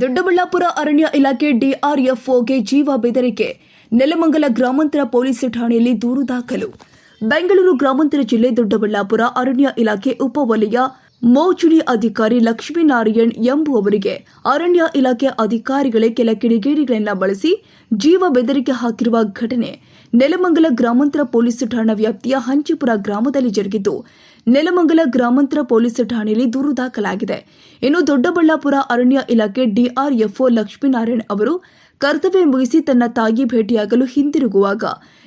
ದೊಡ್ಡಬಳ್ಳಾಪುರ ಅರಣ್ಯ ಇಲಾಖೆ ಡಿಆರ್ಎಫ್ಒಗೆ ಜೀವ ಬೆದರಿಕೆ. ನೆಲಮಂಗಲ ಗ್ರಾಮಾಂತರ ಪೊಲೀಸ್ ಠಾಣೆಯಲ್ಲಿ ದೂರು ದಾಖಲು. ಬೆಂಗಳೂರು ಗ್ರಾಮಾಂತರ ಜಿಲ್ಲೆ ದೊಡ್ಡಬಳ್ಳಾಪುರ ಅರಣ್ಯ ಇಲಾಖೆ ಉಪವಲಯ ಮೋಚುಳಿ ಅಧಿಕಾರಿ ಲಕ್ಷ್ಮೀನಾರಾಯಣ್ ಎಂಬುವವರಿಗೆ ಅರಣ್ಯ ಇಲಾಖೆ ಅಧಿಕಾರಿಗಳೇ ಕೆಲ ಕಿಡಿಗೇಡಿಗಳನ್ನ ಬಳಸಿ ಜೀವ ಬೆದರಿಕೆ ಹಾಕಿರುವ ಘಟನೆ. ನೆಲಮಂಗಲ ಗ್ರಾಮಾಂತರ ಪೊಲೀಸ್ ಠಾಣಾ ವ್ಯಾಪ್ತಿಯ ಹಂಚಿಪುರ ಗ್ರಾಮದಲ್ಲಿ ಜರುಗಿದ್ದು, ನೆಲಮಂಗಲ ಗ್ರಾಮಾಂತರ ಪೊಲೀಸ್ ಠಾಣೆಯಲ್ಲಿ ದೂರು ದಾಖಲಾಗಿದೆ. ಇನ್ನು ದೊಡ್ಡಬಳ್ಳಾಪುರ ಅರಣ್ಯ ಇಲಾಖೆ ಡಿಆರ್ಎಫ್ಒ ಲಕ್ಷ್ಮೀನಾರಾಯಣ್ ಅವರು ಕರ್ತವ್ಯ ಮುಗಿಸಿ ತನ್ನ ತಾಯಿ ಭೇಟಿಯಾಗಲು ಹಿಂದಿರುಗುವಾಗ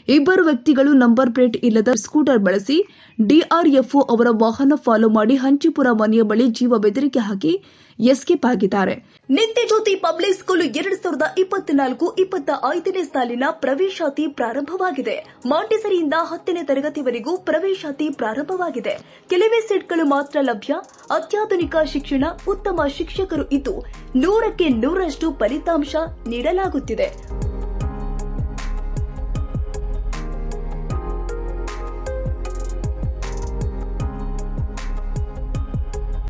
ಇಬ್ಬರು ವ್ಯಕ್ತಿಗಳು ನಂಬರ್ ಪ್ಲೇಟ್ ಇಲ್ಲದ ಸ್ಕೂಟರ್ ಬಳಸಿ ಡಿಆರ್ಎಫ್ಒ ಅವರ ವಾಹನ ಫಾಲೋ ಮಾಡಿ ಹಂಚಿಪುರ ಮನೆಯ ಬಳಿ ಜೀವ ಬೆದರಿಕೆ ಹಾಕಿ ಎಸ್ಕೇಪ್ ಆಗಿದ್ದಾರೆ. ನಿತ್ಯ ಜ್ಯೋತಿ ಪಬ್ಲಿಕ್ ಸ್ಕೂಲ್ ಎರಡ್ ಸಾವಿರದ ಇಪ್ಪತ್ನಾಲ್ಕು ಇಪ್ಪತ್ತ ಐದನೇ ಸಾಲಿನ ಪ್ರವೇಶಾತಿ ಪ್ರಾರಂಭವಾಗಿದೆ. ಮಾಂಟಿಸರಿಯಿಂದ ಹತ್ತನೇ ತರಗತಿವರೆಗೂ ಪ್ರವೇಶಾತಿ ಪ್ರಾರಂಭವಾಗಿದೆ. ಕೆಲವೇ ಸೀಟ್ಗಳು ಮಾತ್ರ ಲಭ್ಯ. ಅತ್ಯಾಧುನಿಕ ಶಿಕ್ಷಣ, ಉತ್ತಮ ಶಿಕ್ಷಕರು ಇದ್ದು ನೂರಕ್ಕೆ ನೂರಷ್ಟು ಫಲಿತಾಂಶ ನೀಡಲಾಗುತ್ತಿದೆ.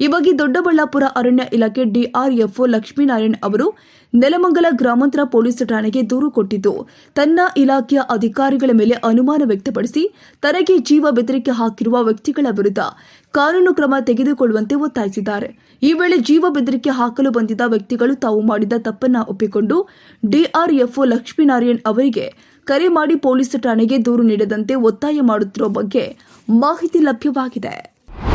ಈ ಬಗ್ಗೆ ದೊಡ್ಡಬಳ್ಳಾಪುರ ಅರಣ್ಯ ಇಲಾಖೆ ಡಿಆರ್ಎಫ್ಒ ಲಕ್ಷ್ಮೀನಾರಾಯಣ್ ಅವರು ನೆಲಮಂಗಲ ಗ್ರಾಮಾಂತರ ಪೊಲೀಸ್ ಠಾಣೆಗೆ ದೂರು ಕೊಟ್ಟಿದ್ದು, ತನ್ನ ಇಲಾಖೆಯ ಅಧಿಕಾರಿಗಳ ಮೇಲೆ ಅನುಮಾನ ವ್ಯಕ್ತಪಡಿಸಿ ತನಗೆ ಜೀವ ಬೆದರಿಕೆ ಹಾಕಿರುವ ವ್ಯಕ್ತಿಗಳ ವಿರುದ್ಧ ಕಾನೂನು ಕ್ರಮ ತೆಗೆದುಕೊಳ್ಳುವಂತೆ ಒತ್ತಾಯಿಸಿದ್ದಾರೆ. ಈ ವೇಳೆ ಜೀವ ಬೆದರಿಕೆ ಹಾಕಲು ಬಂದಿದ್ದ ವ್ಯಕ್ತಿಗಳು ತಾವು ಮಾಡಿದ ತಪ್ಪನ್ನ ಒಪ್ಪಿಕೊಂಡು ಡಿಆರ್ಎಫ್ಒ ಲಕ್ಷ್ಮೀನಾರಾಯಣ್ ಅವರಿಗೆ ಕರೆ ಮಾಡಿ ಪೊಲೀಸ್ ಠಾಣೆಗೆ ದೂರು ನೀಡದಂತೆ ಒತ್ತಾಯ ಮಾಡುತ್ತಿರುವ ಬಗ್ಗೆ ಮಾಹಿತಿ ಲಭ್ಯವಾಗಿದೆ.